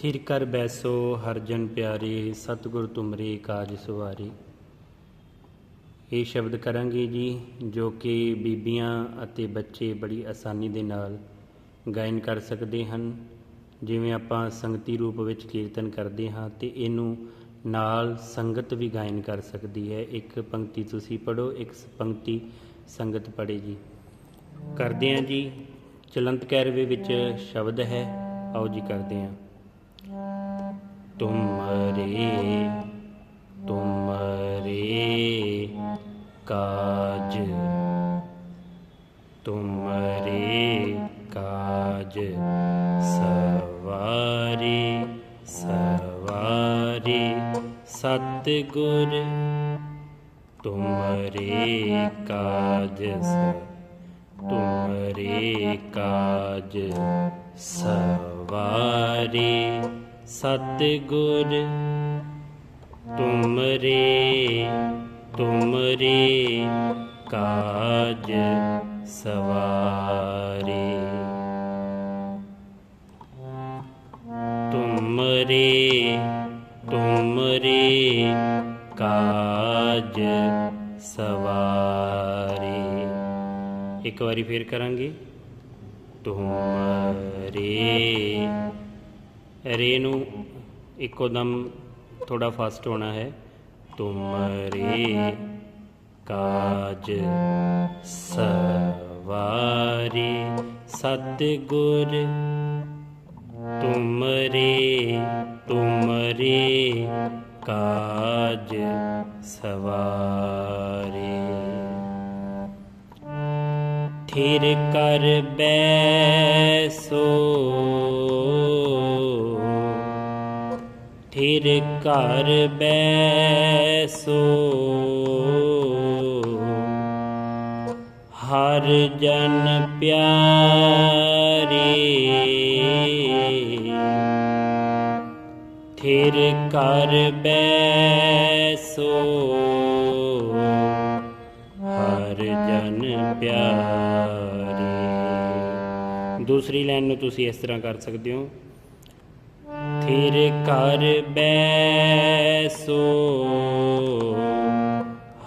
ਥਿਰ ਕਰ ਬੈਸੋ, ਹਰਜਨ ਪਿਆਰੇ, ਸਤਿਗੁਰ ਤੁਮਰੇ ਕਾਜ ਸਵਾਰੀ। ਇਹ ਸ਼ਬਦ ਕਰਾਂਗੇ ਜੀ, ਜੋ ਕਿ ਬੀਬੀਆਂ ਅਤੇ ਬੱਚੇ ਬੜੀ ਆਸਾਨੀ ਦੇ ਨਾਲ ਗਾਇਨ ਕਰ ਸਕਦੇ ਹਨ। ਜਿਵੇਂ ਆਪਾਂ ਸੰਗਤੀ ਰੂਪ ਵਿੱਚ ਕੀਰਤਨ ਕਰਦੇ ਹਾਂ ਤੇ ਇਹਨੂੰ ਨਾਲ ਸੰਗਤ ਵੀ ਗਾਇਨ ਕਰ ਸਕਦੀ ਹੈ। ਇੱਕ ਪੰਕਤੀ ਤੁਸੀਂ ਪੜੋ ਇੱਕ ਪੰਕਤੀ ਸੰਗਤ ਪੜੇ ਜੀ। ਕਰਦੇ ਹਾਂ ਜੀ, ਚਲੰਤ ਕੈਰਵੇ ਵਿੱਚ ਸ਼ਬਦ ਹੈ, ਆਓ ਜੀ ਕਰਦੇ ਹਾਂ। ਤੁਮਰੇ ਤੁਮਰੇ ਕਾਜ। ਤੁਮਰੇ ਕਾਜ ਸਵਾਰੀ ਸਵਾਰੀ ਸਤਿਗੁਰ। ਤੁਮਰੇ ਕਾਜ ਸ ਤੁਮਰੇ ਕਾਜ ਸਵਾਰੀ। ਸਤਿਗੁਰ ਤੁਮਰੇ ਤੁਮਰੇ ਕਾਜ ਸਵਾਰੀ। ਤੁਮਰੇ ਤੁਮਰੇ ਕਾਜ ਸਵਾਰੀ। ਇੱਕ ਵਾਰੀ ਫੇਰ ਕਰਾਂਗੇ। ਤੁਮਰੇ ਰੇ ਨੂੰ ਇੱਕੋ ਦਮ ਥੋੜਾ ਫਾਸਟ ਹੋਣਾ ਹੈ। ਤੁਮਰੇ ਕਾਜ ਸਵਾਰੀ ਸਤਿਗੁਰ। ਤੁਮਰੇ ਤੁਮਰੇ ਕਾਜ ਸਵਾਰੀ। ਥਿਰ ਕਰ ਬੈਸੋ ਥਿਰ ਕਰ ਬੈਸੋ। ਹਰ ਜਨ ਪਿਆਰੇ ਥਿਰ ਕਰ ਬੈਸੋ। ਹਰ ਜਨ ਪਿਆਰੇ। ਦੂਸਰੀ ਲਾਈਨ ਨੂੰ ਤੁਸੀਂ ਇਸ ਤਰ੍ਹਾਂ ਕਰ ਸਕਦੇ ਹੋ। ਥਿਰ ਕਰ ਬੈਸੋ,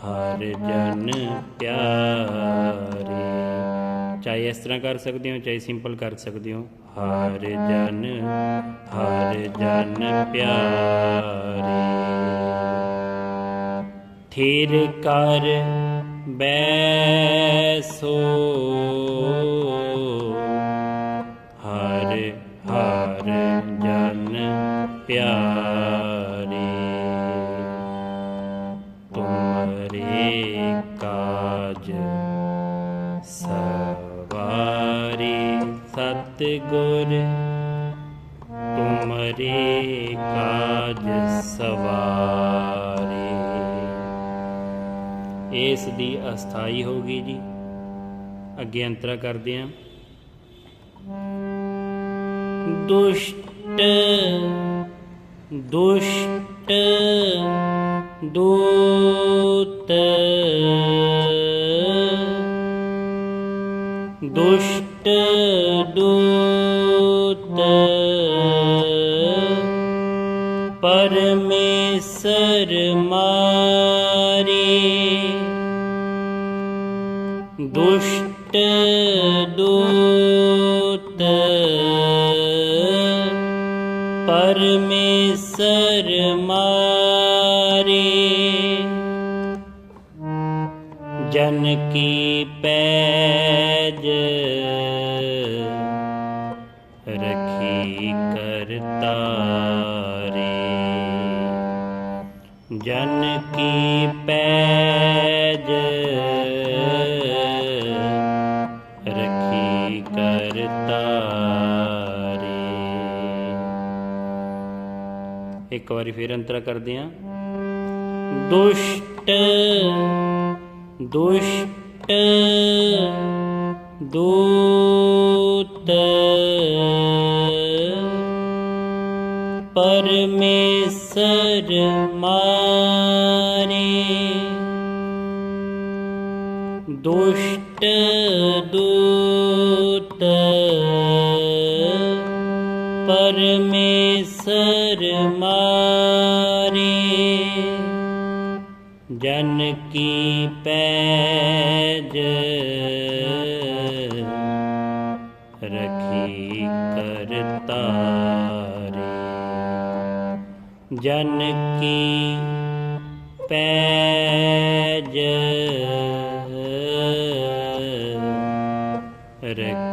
ਹਰ ਜਨ ਪਿਆਰੇ। ਚਾਹੇ ਇਸ ਤਰ੍ਹਾਂ ਕਰ ਸਕਦੇ ਹੋ, ਚਾਹੇ ਸਿੰਪਲ ਕਰ ਸਕਦੇ ਹੋ। ਹਰ ਜਨ ਹਰ ਜਨ ਪਿਆਰੇ। ਥਿਰ ਕਰ ਬੈਸੋ, ਹਰ ਪਿਆਰੇ ਤੁਮਰੇ ਕਾਜ ਸਵਾਰੀ ਸਤਿਗੁਰ ਤੁਮਰੇ ਕਾਜ ਸਵਾਰੀ ਇਸ ਦੀ ਅਸਥਾਈ ਹੋਗੀ ਜੀ। ਅੱਗੇ ਅੰਤਰਾ ਕਰਦੇ ਹਾਂ ਦੁਸ਼ਟ दुष्ट दूत। दुष्ट दूत। परमेश्वर मारे। दुष्ट दूत। ਦੂਤ ਪਰਮੇਸ਼ਰ ਮਾਰੇ ਜਨ ਕੀ ਪੈਜ ਰਖੀ ਕਰਤਾਰੇ ਜਨ ਕੀ ਪੈਜ ਇੱਕ ਵਾਰੀ ਫੇਰ ਅੰਤਰਾ ਕਰਦੇ ਹਾਂ। ਦੁਸ਼ਟ ਦੁਸ਼ਟ ਦੂਤ ਪਰਮੇਸ਼ਰ ਮਾਰੇ। ਦੁਸ਼ਟ ਦੂਤ ਪਰਮੇਸ਼ਰ ਮਾਰੇ ਜਨ ਕੀ ਪੈਜ ਰਖੀ ਕਰਤਾਰੇ। ਜਨ ਕੀ ਪੈਜ ਰਖੀ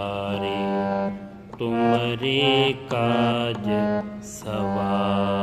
ਤੁਮਰੇ ਕਾਜ ਸਵਾ